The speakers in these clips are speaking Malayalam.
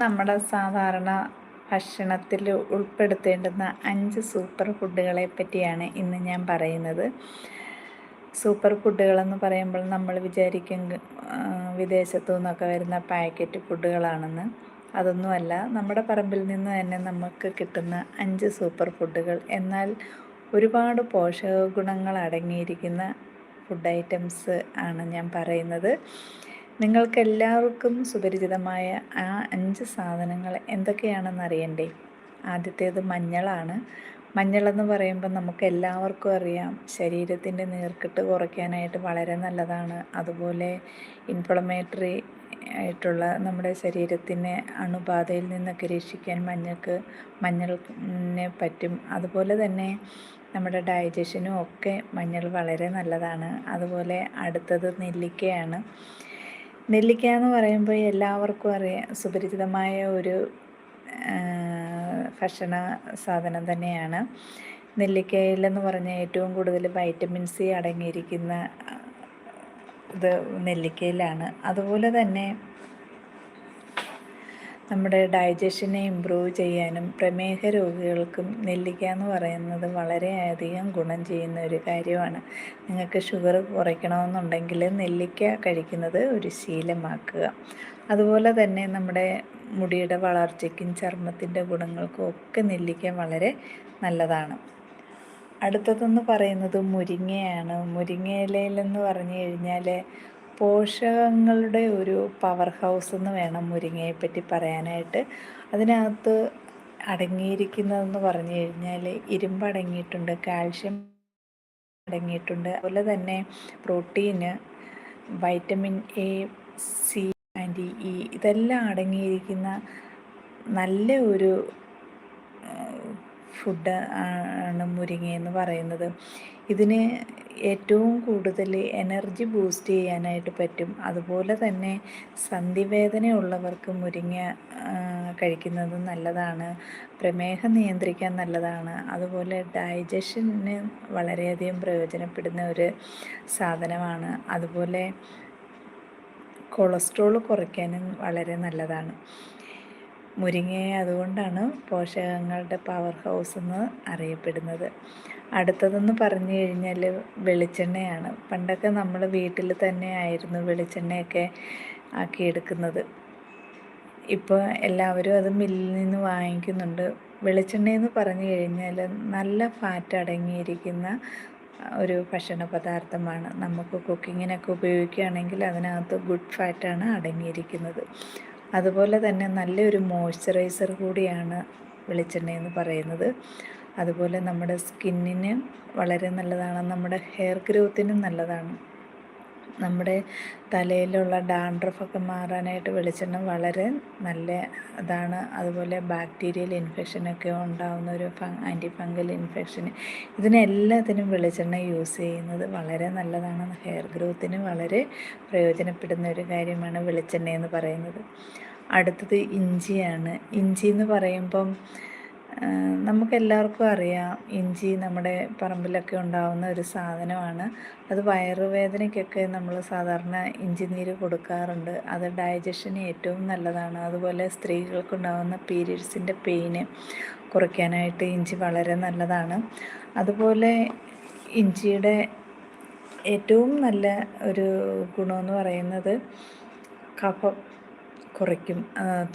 നമ്മുടെ സാധാരണ ഭക്ഷണത്തിൽ ഉൾപ്പെടുത്തേണ്ടുന്ന അഞ്ച് സൂപ്പർ ഫുഡുകളെ പറ്റിയാണ് ഇന്ന് ഞാൻ പറയുന്നത്. സൂപ്പർ ഫുഡുകളെന്ന് പറയുമ്പോൾ നമ്മൾ വിചാരിക്കും വിദേശത്തു നിന്നൊക്കെ വരുന്ന പാക്കറ്റ് ഫുഡുകളാണെന്ന്. അതൊന്നുമല്ല നമ്മുടെ പറമ്പിൽ നിന്ന് തന്നെ നമുക്ക് കിട്ടുന്ന അഞ്ച് സൂപ്പർ ഫുഡുകൾ. എന്നാൽ ഒരുപാട് പോഷക ഗുണങ്ങൾ അടങ്ങിയിരിക്കുന്ന ഫുഡ് ഐറ്റംസ് ആണ് ഞാൻ പറയുന്നത്. നിങ്ങൾക്കെല്ലാവർക്കും സുപരിചിതമായ ആ അഞ്ച് സാധനങ്ങൾ എന്തൊക്കെയാണെന്ന് അറിയണ്ടേ? ആദ്യത്തേത് മഞ്ഞളാണ്. മഞ്ഞളെന്ന് പറയുമ്പോൾ നമുക്ക് എല്ലാവർക്കും അറിയാം. ശരീരത്തിന്റെ നീർക്കെട്ട് കുറയ്ക്കാനായിട്ട് വളരെ നല്ലതാണ്. അതുപോലെ ഇൻഫ്ലമേറ്ററി ആയിട്ടുള്ള നമ്മുടെ ശരീരത്തിനെ അണുബാധയിൽ നിന്നൊക്കെ രക്ഷിക്കാൻ മഞ്ഞൾക്ക് മഞ്ഞളിനെ പറ്റും. അതുപോലെ തന്നെ നമ്മുടെ ഡൈജഷനും ഒക്കെ മഞ്ഞൾ വളരെ നല്ലതാണ്. അതുപോലെ അടുത്തത് നെല്ലിക്കയാണ്. നെല്ലിക്ക എന്ന് പറയുമ്പോൾ എല്ലാവർക്കും അറിയാം. സുപരിചിതമായ ഒരു ഭക്ഷണ സാധനം തന്നെയാണ്. നെല്ലിക്കയിലെന്ന് പറഞ്ഞാൽ ഏറ്റവും കൂടുതൽ വൈറ്റമിൻ സി അടങ്ങിയിരിക്കുന്ന ഇത് നെല്ലിക്കയിലാണ്. അതുപോലെ തന്നെ നമ്മുടെ ഡൈജഷനെ ഇമ്പ്രൂവ് ചെയ്യാനും പ്രമേഹ രോഗികൾക്കും നെല്ലിക്ക എന്ന് പറയുന്നത് വളരെയധികം ഗുണം ചെയ്യുന്ന ഒരു കാര്യമാണ്. നിങ്ങൾക്ക് ഷുഗർ കുറയ്ക്കണമെന്നുണ്ടെങ്കിൽ നെല്ലിക്ക കഴിക്കുന്നത് ഒരു ശീലമാക്കുക. അതുപോലെ തന്നെ നമ്മുടെ മുടിയുടെ വളർച്ചയ്ക്കും ചർമ്മത്തിന്റെ ഗുണങ്ങൾക്കും ഒക്കെ നെല്ലിക്ക വളരെ നല്ലതാണ്. അടുത്തതെന്ന് പറയുന്നത് മുരിങ്ങയാണ്. മുരിങ്ങയിലയിലെന്ന് പറഞ്ഞു കഴിഞ്ഞാൽ പോഷകങ്ങളുടെ ഒരു പവർ ഹൗസ് എന്ന് വേണം മുരിങ്ങയെ പറ്റി പറയാനായിട്ട്. അതിനകത്ത് അടങ്ങിയിരിക്കുന്നതെന്ന് പറഞ്ഞു കഴിഞ്ഞാൽ ഇരുമ്പ് അടങ്ങിയിട്ടുണ്ട് കാൽഷ്യം അടങ്ങിയിട്ടുണ്ട്. അതുപോലെ തന്നെ protein vitamin A C and E ഇതെല്ലാം അടങ്ങിയിരിക്കുന്ന നല്ല ഒരു ഫുഡ് ആണ് മുരിങ്ങയെന്ന് പറയുന്നത്. ഇതിന് ഏറ്റവും കൂടുതൽ എനർജി ബൂസ്റ്റ് ചെയ്യാനായിട്ട് പറ്റും. അതുപോലെ തന്നെ സന്ധിവേദന ഉള്ളവർക്ക് മുരിങ്ങ കഴിക്കുന്നത് നല്ലതാണ്. പ്രമേഹം നിയന്ത്രിക്കാൻ നല്ലതാണ്. അതുപോലെ ഡൈജഷന് വളരെയധികം പ്രയോജനപ്പെടുന്ന ഒരു സാധനമാണ്. അതുപോലെ കൊളസ്ട്രോൾ കുറയ്ക്കാനും വളരെ നല്ലതാണ്. മുരിങ്ങയെ അതുകൊണ്ടാണ് പോഷകങ്ങളുടെ പവർ ഹൗസ് എന്ന് അറിയപ്പെടുന്നത്. അടുത്തതെന്ന് പറഞ്ഞു കഴിഞ്ഞാൽ വെളിച്ചെണ്ണയാണ്. പണ്ടൊക്കെ നമ്മൾ വീട്ടിൽ തന്നെ ആയിരുന്നു വെളിച്ചെണ്ണയൊക്കെ ആക്കിയെടുക്കുന്നത് ഇപ്പോൾ എല്ലാവരും അത് മില്ലിൽ നിന്ന് വാങ്ങിക്കുന്നുണ്ട്. വെളിച്ചെണ്ണയെന്ന് പറഞ്ഞു കഴിഞ്ഞാൽ നല്ല ഫാറ്റ് അടങ്ങിയിരിക്കുന്ന ഒരു ഭക്ഷണ പദാർത്ഥമാണ്. നമുക്ക് കുക്കിങ്ങിനൊക്കെ ഉപയോഗിക്കുകയാണെങ്കിൽ അതിനകത്ത് ഗുഡ് ഫാറ്റാണ് അടങ്ങിയിരിക്കുന്നത്. അതുപോലെ തന്നെ നല്ലൊരു മോയ്സ്ചറൈസർ കൂടിയാണ് വെളിച്ചെണ്ണ എന്ന് പറയുന്നത്. അതുപോലെ നമ്മുടെ സ്കിന്നിന് വളരെ നല്ലതാണ് നമ്മുടെ ഹെയർ ഗ്രോത്തിനും നല്ലതാണ്. നമ്മുടെ തലയിലുള്ള ഡാൻഡ്രഫൊക്കെ മാറാനായിട്ട് വെളിച്ചെണ്ണ വളരെ നല്ല ഇതാണ്. അതുപോലെ ബാക്ടീരിയൽ ഇൻഫെക്ഷനൊക്കെ ഉണ്ടാകുന്ന ഒരു ആന്റി ഫംഗൽ ഇൻഫെക്ഷൻ ഇതിനെല്ലാത്തിനും വെളിച്ചെണ്ണ യൂസ് ചെയ്യുന്നത് വളരെ നല്ലതാണ്. ഹെയർ ഗ്രോത്തിന് വളരെ പ്രയോജനപ്പെടുന്ന ഒരു കാര്യമാണ് വെളിച്ചെണ്ണ എന്ന് പറയുന്നത്. അടുത്തത് ഇഞ്ചിയാണ്. ഇഞ്ചി എന്ന് പറയുമ്പം നമുക്കെല്ലാവർക്കും അറിയാം ഇഞ്ചി നമ്മുടെ പറമ്പിലൊക്കെ ഉണ്ടാകുന്ന ഒരു സാധനമാണ്. അത് വയറുവേദനയ്ക്കൊക്കെ നമ്മൾ സാധാരണ ഇഞ്ചി നീര് കൊടുക്കാറുണ്ട്. അത് ഡൈജഷന് ഏറ്റവും നല്ലതാണ്. അതുപോലെ സ്ത്രീകൾക്കുണ്ടാകുന്ന പീരീഡ്സിന്റെ പെയിന് കുറയ്ക്കാനായിട്ട് ഇഞ്ചി വളരെ നല്ലതാണ്. അതുപോലെ ഇഞ്ചിയുടെ ഏറ്റവും നല്ല ഒരു ഗുണമെന്ന് പറയുന്നത് കഫം. കുറയ്ക്കും.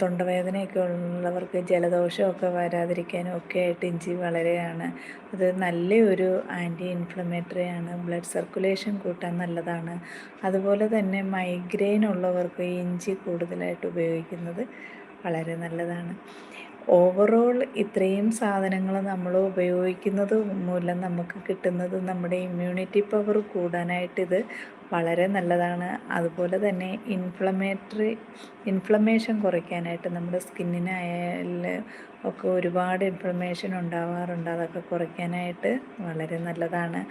തൊണ്ടവേദനയൊക്കെ ഉള്ളവർക്ക് ജലദോഷമൊക്കെ വരാതിരിക്കാനും ഒക്കെ ആയിട്ട് ഇഞ്ചി വളരെയാണ്. അത് നല്ലൊരു ആന്റി ഇൻഫ്ലമേറ്ററി ആണ് ബ്ലഡ് സർക്കുലേഷൻ കൂട്ടാൻ നല്ലതാണ്. അതുപോലെ തന്നെ മൈഗ്രെയിൻ ഉള്ളവർക്ക് ഇഞ്ചി കൂടുതലായിട്ട് ഉപയോഗിക്കുന്നത് വളരെ നല്ലതാണ്. ഓവറോൾ ഇത്രയും സാധനങ്ങൾ നമ്മൾ ഉപയോഗിക്കുന്നത് മൂലം നമുക്ക് കിട്ടുന്നത് നമ്മുടെ ഇമ്മ്യൂണിറ്റി പവർ കൂടാനായിട്ട് ഇത് വളരെ നല്ലതാണ്. അതുപോലെ തന്നെ ഇൻഫ്ലമേറ്ററി ഇൻഫ്ലമേഷൻ കുറയ്ക്കാനായിട്ട് നമ്മുടെ സ്കിന്നിനായാലും ഒക്കെ ഒരുപാട് ഇൻഫ്ലമേഷൻ ഉണ്ടാവാറുണ്ട്. അതൊക്കെ കുറയ്ക്കാനായിട്ട് വളരെ നല്ലതാണ്.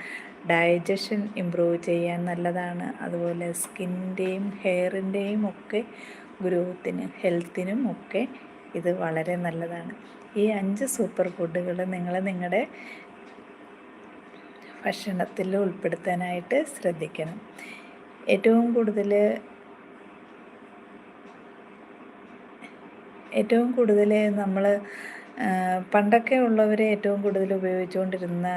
ഡൈജഷൻ ഇമ്പ്രൂവ് ചെയ്യാൻ നല്ലതാണ്. അതുപോലെ സ്കിന്നിന്റെയും ഹെയറിന്റെയും ഒക്കെ ഗ്രോത്തിനും ഹെൽത്തിനും ഒക്കെ ഇത് വളരെ നല്ലതാണ്. ഈ അഞ്ച് സൂപ്പർ ഫുഡുകൾ നിങ്ങൾ നിങ്ങളുടെ ഭക്ഷണത്തിൽ ഉൾപ്പെടുത്താനായിട്ട് ശ്രദ്ധിക്കണം. ഏറ്റവും കൂടുതൽ ഏറ്റവും കൂടുതൽ നമ്മൾ പണ്ടൊക്കെ ഉള്ളവരെ ഏറ്റവും കൂടുതൽ ഉപയോഗിച്ചുകൊണ്ടിരുന്ന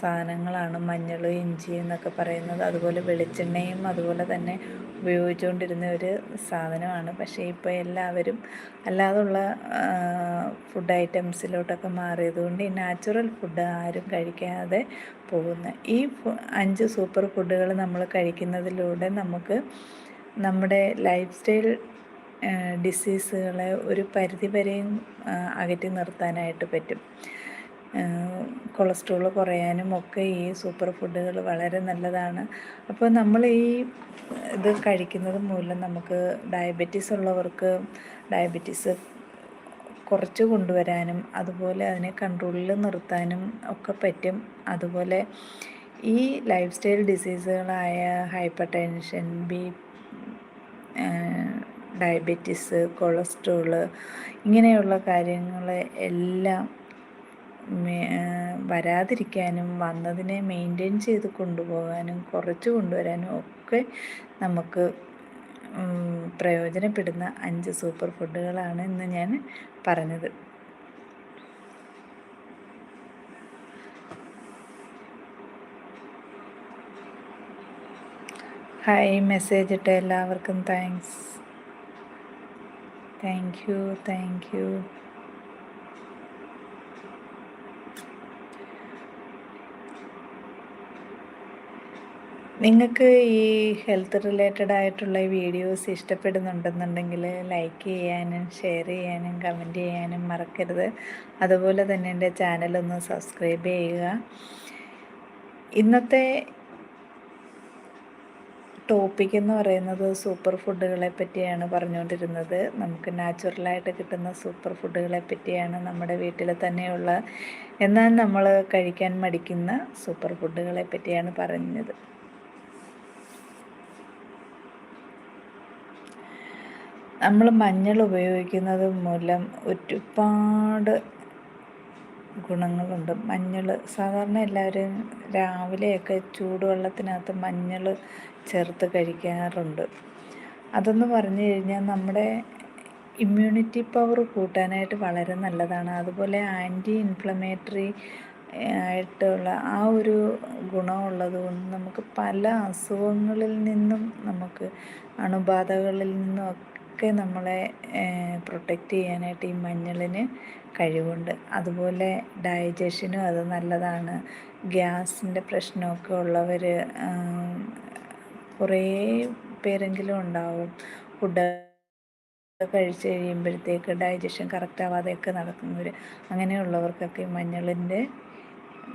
സാധനങ്ങളാണ് മഞ്ഞൾ ഇഞ്ചി എന്നൊക്കെ പറയുന്നത്. അതുപോലെ വെളിച്ചെണ്ണയും അതുപോലെ തന്നെ ഉപയോഗിച്ചുകൊണ്ടിരുന്ന ഒരു സാധനമാണ്. പക്ഷേ ഇപ്പോൾ എല്ലാവരും അല്ലാതുള്ള ഫുഡ് ഐറ്റംസിലോട്ടൊക്കെ മാറിയതുകൊണ്ട് ഈ നാച്ചുറൽ ഫുഡ് ആരും കഴിക്കാതെ പോകുന്നു. ഈ അഞ്ച് സൂപ്പർ ഫുഡുകൾ നമ്മൾ കഴിക്കുന്നതിലൂടെ നമുക്ക് നമ്മുടെ ലൈഫ് സ്റ്റൈൽ ഡിസീസുകളെ ഒരു പരിധിവരെയും അകറ്റി നിർത്താനായിട്ട് പറ്റും. കൊളസ്ട്രോൾ കുറയാനും ഒക്കെ ഈ സൂപ്പർ ഫുഡുകൾ വളരെ നല്ലതാണ്. അപ്പോൾ നമ്മൾ ഈ ഇത് കഴിക്കുന്നത് മൂലം നമുക്ക് ഡയബറ്റീസ് ഉള്ളവർക്ക് ഡയബറ്റീസ് കുറച്ച് കൊണ്ടുവരാനും അതുപോലെ അതിനെ കൺട്രോളിൽ നിർത്താനും ഒക്കെ പറ്റും. അതുപോലെ ഈ ലൈഫ് സ്റ്റൈൽ ഡിസീസുകളായ hypertension B diabetes cholesterol ഇങ്ങനെയുള്ള കാര്യങ്ങളെ എല്ലാം വരാതിരിക്കാനും വന്നതിനെ മെയിന്റെയിൻ ചെയ്ത് കൊണ്ടുപോകാനും കുറച്ച് കൊണ്ടുവരാനും ഒക്കെ നമുക്ക് പ്രയോജനപ്പെടുന്ന അഞ്ച് സൂപ്പർ ഫുഡുകളാണ് ഇന്ന് ഞാൻ പറഞ്ഞത്. ഹായ് മെസ്സേജ് ഇട്ട എല്ലാവർക്കും thanks. Thank you thank you നിങ്ങൾക്ക് ഈ ഹെൽത്ത് റിലേറ്റഡ് ആയിട്ടുള്ള ഈ വീഡിയോസ് ഇഷ്ടപ്പെടുന്നുണ്ടെന്നുണ്ടെങ്കിൽ ലൈക്ക് ചെയ്യാനും ഷെയർ ചെയ്യാനും കമന്റ് ചെയ്യാനും മറക്കരുത്. അതുപോലെ തന്നെ എന്റെ ചാനലൊന്ന് സബ്സ്ക്രൈബ് ചെയ്യുക. ഇന്നത്തെ ടോപ്പിക് എന്ന് പറയുന്നത് സൂപ്പർ ഫുഡുകളെ പറ്റിയാണ് പറഞ്ഞുകൊണ്ടിരുന്നത്. നമുക്ക് നാച്ചുറലായിട്ട് കിട്ടുന്ന സൂപ്പർ ഫുഡുകളെ പറ്റിയാണ് നമ്മുടെ വീട്ടിൽ തന്നെയുള്ള എന്നാൽ നമ്മൾ കഴിക്കാൻ മടിക്കുന്ന സൂപ്പർ ഫുഡുകളെ പറ്റിയാണ് പറഞ്ഞത്. നമ്മൾ മഞ്ഞൾ ഉപയോഗിക്കുന്നത് മൂലം ഒരുപാട് ഗുണങ്ങളുണ്ട് മഞ്ഞൾ സാധാരണ എല്ലാവരും രാവിലെയൊക്കെ ചൂടുവെള്ളത്തിനകത്ത് മഞ്ഞൾ ചേർത്ത് കഴിക്കാറുണ്ട്. അതെന്ന് പറഞ്ഞു കഴിഞ്ഞാൽ നമ്മുടെ ഇമ്മ്യൂണിറ്റി പവർ കൂട്ടാനായിട്ട് വളരെ നല്ലതാണ്. അതുപോലെ ആന്റി ഇൻഫ്ലമേറ്ററി ആയിട്ടുള്ള ആ ഒരു ഗുണമുള്ളത് കൊണ്ട് നമുക്ക് പല അസുഖങ്ങളിൽ നിന്നും നമുക്ക് അണുബാധകളിൽ നിന്നും ഒക്കെ നമ്മളെ പ്രൊട്ടക്റ്റ് ചെയ്യാനായിട്ട് ഈ മഞ്ഞളിന് കഴിവുണ്ട്. അതുപോലെ ഡൈജഷനും അത് നല്ലതാണ്. ഗ്യാസിന്റെ പ്രശ്നമൊക്കെ ഉള്ളവർ കുറേ പേരെങ്കിലും ഉണ്ടാവും. ഫുഡ് കഴിച്ച് കഴിയുമ്പോഴത്തേക്ക് ഡൈജഷൻ കറക്റ്റ് ആവാതെയൊക്കെ നടക്കുന്നവർ അങ്ങനെയുള്ളവർക്കൊക്കെ മഞ്ഞളിന്റെ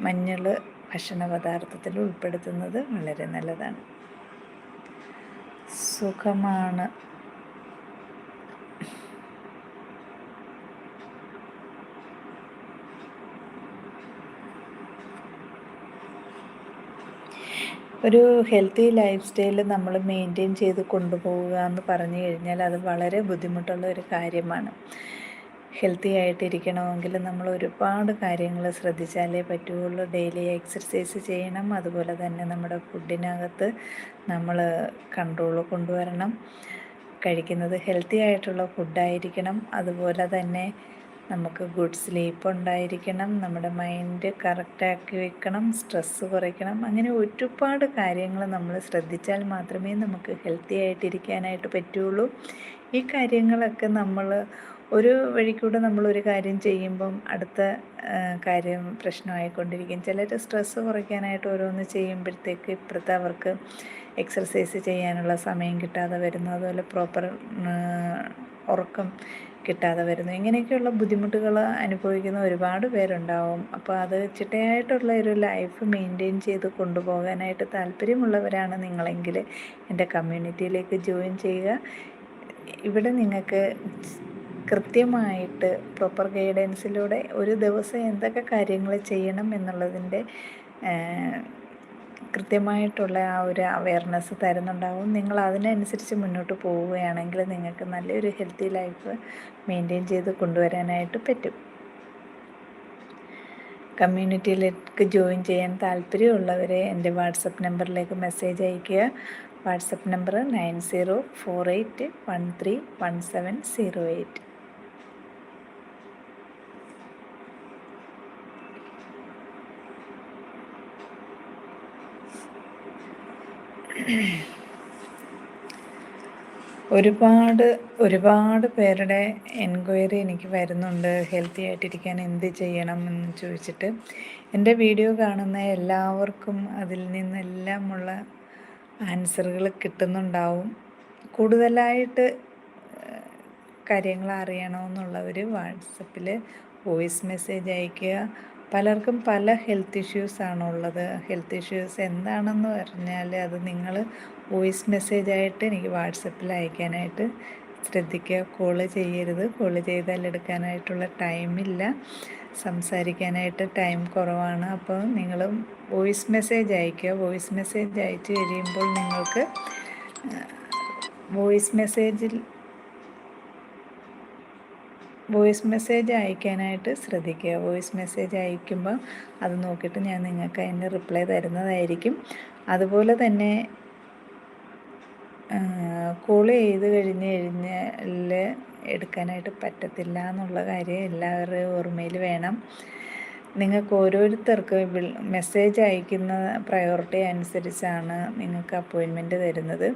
മഞ്ഞൾ ഭക്ഷണ പദാർത്ഥത്തിൽ ഉൾപ്പെടുത്തുന്നത് വളരെ നല്ലതാണ്. സുഖമാണ്. ഒരു ഹെൽത്തി ലൈഫ് സ്റ്റൈൽ നമ്മൾ മെയിന്റെയിൻ ചെയ്ത് കൊണ്ടുപോവുക എന്ന് പറഞ്ഞു കഴിഞ്ഞാൽ അത് വളരെ ബുദ്ധിമുട്ടുള്ള ഒരു കാര്യമാണ്. ഹെൽത്തി ആയിട്ടിരിക്കണമെങ്കിൽ നമ്മൾ ഒരുപാട് കാര്യങ്ങൾ ശ്രദ്ധിച്ചാലേ പറ്റുകയുള്ളൂ. ഡെയിലി എക്സർസൈസ് ചെയ്യണം. അതുപോലെ തന്നെ നമ്മുടെ ഫുഡിനകത്ത് നമ്മൾ കൺട്രോൾ കൊണ്ടുവരണം. കഴിക്കുന്നത് ഹെൽത്തി ആയിട്ടുള്ള ഫുഡായിരിക്കണം അതുപോലെ തന്നെ നമുക്ക് ഗുഡ് സ്ലീപ്പ് ഉണ്ടായിരിക്കണം നമ്മുടെ മൈൻഡ് കറക്റ്റാക്കി വെക്കണം സ്ട്രെസ്സ് കുറയ്ക്കണം. അങ്ങനെ ഒരുപാട് കാര്യങ്ങൾ നമ്മൾ ശ്രദ്ധിച്ചാൽ മാത്രമേ നമുക്ക് ഹെൽത്തി ആയിട്ടിരിക്കാനായിട്ട് പറ്റുള്ളൂ. ഈ കാര്യങ്ങളൊക്കെ നമ്മൾ ഒരു വഴിക്കൂടെ നമ്മളൊരു കാര്യം ചെയ്യുമ്പം അടുത്ത കാര്യം പ്രശ്നമായിക്കൊണ്ടിരിക്കും. ചിലർ സ്ട്രെസ്സ് കുറയ്ക്കാനായിട്ട് ഓരോന്ന് ചെയ്യുമ്പോഴത്തേക്ക് ഇപ്പോഴത്തെ അവർക്ക് എക്സർസൈസ് ചെയ്യാനുള്ള സമയം കിട്ടാതെ വരുന്നു. അതുപോലെ പ്രോപ്പർ ഉറക്കം കിട്ടാതെ വരുന്നു. ഇങ്ങനെയൊക്കെയുള്ള ബുദ്ധിമുട്ടുകൾ അനുഭവിക്കുന്ന ഒരുപാട് പേരുണ്ടാവും. അപ്പോൾ അത് ചിട്ടയായിട്ടുള്ള ഒരു ലൈഫ് മെയിന്റെയിൻ ചെയ്ത് കൊണ്ടുപോകാനായിട്ട് താല്പര്യമുള്ളവരാണ് നിങ്ങളെങ്കിൽ എന്റെ കമ്മ്യൂണിറ്റിയിലേക്ക് ജോയിൻ ചെയ്യുക. ഇവിടെ നിങ്ങൾക്ക് കൃത്യമായിട്ട് പ്രോപ്പർ ഗൈഡൻസിലൂടെ ഒരു ദിവസം എന്തൊക്കെ കാര്യങ്ങൾ ചെയ്യണം എന്നുള്ളതിന്റെ കൃത്യമായിട്ടുള്ള ആ ഒരു അവയർനെസ് തരുന്നുണ്ടാവും. നിങ്ങൾ അതിനനുസരിച്ച് മുന്നോട്ട് പോവുകയാണെങ്കിൽ നിങ്ങൾക്ക് നല്ലൊരു ഹെൽത്തി ലൈഫ് മെയിന്റെയിൻ ചെയ്ത് കൊണ്ടുവരാനായിട്ട് പറ്റും. കമ്മ്യൂണിറ്റിയിലേക്ക് ജോയിൻ ചെയ്യാൻ താല്പര്യമുള്ളവരെ എന്റെ വാട്സപ്പ് നമ്പറിലേക്ക് മെസ്സേജ് അയയ്ക്കുക. WhatsApp number nine zero four eight one three one seven zero eight. ഒരുപാട് ഒരുപാട് പേരുടെ എൻക്വയറി എനിക്ക് വരുന്നുണ്ട്. ഹെൽത്തി ആയിട്ടിരിക്കാൻ എന്ത് ചെയ്യണം എന്ന് ചോദിച്ചിട്ട്. എന്റെ വീഡിയോ കാണുന്ന എല്ലാവർക്കും അതിൽ നിന്നെല്ലാമുള്ള ആൻസറുകൾ കിട്ടുന്നുണ്ടാവും. കൂടുതലായിട്ട് കാര്യങ്ങൾ അറിയണമെന്നുള്ളവർ വാട്സപ്പിൽ വോയിസ് മെസ്സേജ് അയയ്ക്കുക. പലർക്കും പല ഹെൽത്ത് ഇഷ്യൂസ് ആണുള്ളത്. ഹെൽത്ത് ഇഷ്യൂസ് എന്താണെന്ന് പറഞ്ഞാൽ അത് നിങ്ങൾ വോയിസ് മെസ്സേജ് ആയിട്ട് എനിക്ക് വാട്സപ്പിൽ അയക്കാനായിട്ട് ശ്രദ്ധിക്കുക. കോൾ ചെയ്യരുത്. കോൾ ചെയ്താൽ എടുക്കാനായിട്ടുള്ള ടൈമില്ല സംസാരിക്കാനായിട്ട് ടൈം കുറവാണ്. അപ്പോൾ നിങ്ങൾ വോയിസ് മെസ്സേജ് അയക്കുക. വോയിസ് മെസ്സേജ് അയച്ചു കഴിയുമ്പോൾ നിങ്ങൾക്ക് വോയിസ് മെസ്സേജിൽ വോയിസ് മെസ്സേജ് അയക്കാനായിട്ട് ശ്രദ്ധിക്കുക. വോയിസ് മെസ്സേജ് അയക്കുമ്പോൾ അത് നോക്കിയിട്ട് ഞാൻ നിങ്ങൾക്ക് അതിന് റിപ്ലൈ തരുന്നതായിരിക്കും. അതുപോലെ തന്നെ കോൾ ചെയ്ത് കഴിഞ്ഞ് കഴിഞ്ഞാൽ എടുക്കാനായിട്ട് പറ്റത്തില്ല എന്നുള്ള കാര്യം എല്ലാവരുടെയും ഓർമ്മയിൽ വേണം. നിങ്ങൾക്ക് ഓരോരുത്തർക്ക് മെസ്സേജ് അയക്കുന്ന പ്രയോറിറ്റി അനുസരിച്ചാണ് നിങ്ങൾക്ക് അപ്പോയിൻമെന്റ് തരുന്നത്.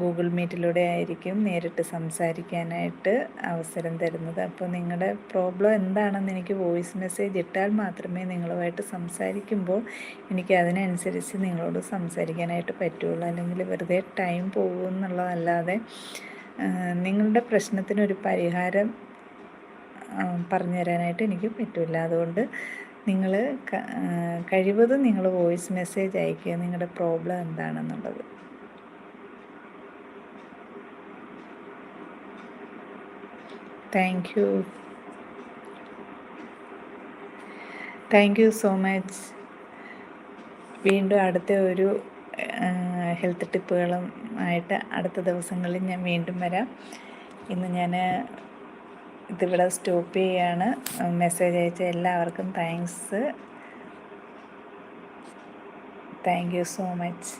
ഗൂഗിൾ മീറ്റിലൂടെ ആയിരിക്കും നേരിട്ട് സംസാരിക്കാനായിട്ട് അവസരം തരുന്നത്. അപ്പോൾ നിങ്ങളുടെ പ്രോബ്ലം എന്താണെന്ന് എനിക്ക് വോയിസ് മെസ്സേജ് ഇട്ടാൽ മാത്രമേ നിങ്ങളുമായിട്ട് സംസാരിക്കുമ്പോൾ എനിക്ക് അതിനനുസരിച്ച് നിങ്ങളോട് സംസാരിക്കാനായിട്ട് പറ്റുള്ളൂ അല്ലെങ്കിൽ വെറുതെ ടൈം പോകും എന്നുള്ളതല്ലാതെ നിങ്ങളുടെ പ്രശ്നത്തിനൊരു പരിഹാരം പറഞ്ഞു തരാനായിട്ട് എനിക്ക് പറ്റില്ല. അതുകൊണ്ട് നിങ്ങൾ കഴിവതും നിങ്ങൾ വോയിസ് മെസ്സേജ് അയക്കുക നിങ്ങളുടെ പ്രോബ്ലം എന്താണെന്നുള്ളത്. Thank you thank you so much വീണ്ടും അടുത്ത ഒരു ഹെൽത്ത് ടിപ്പുകളും ആയിട്ട് അടുത്ത ദിവസങ്ങളിൽ ഞാൻ വീണ്ടും വരാം. ഇന്ന് ഞാൻ ഇതിവിടെ സ്റ്റോപ്പ് ചെയ്യുകയാണ് മെസ്സേജ് അയച്ച എല്ലാവർക്കും thanks thank you so much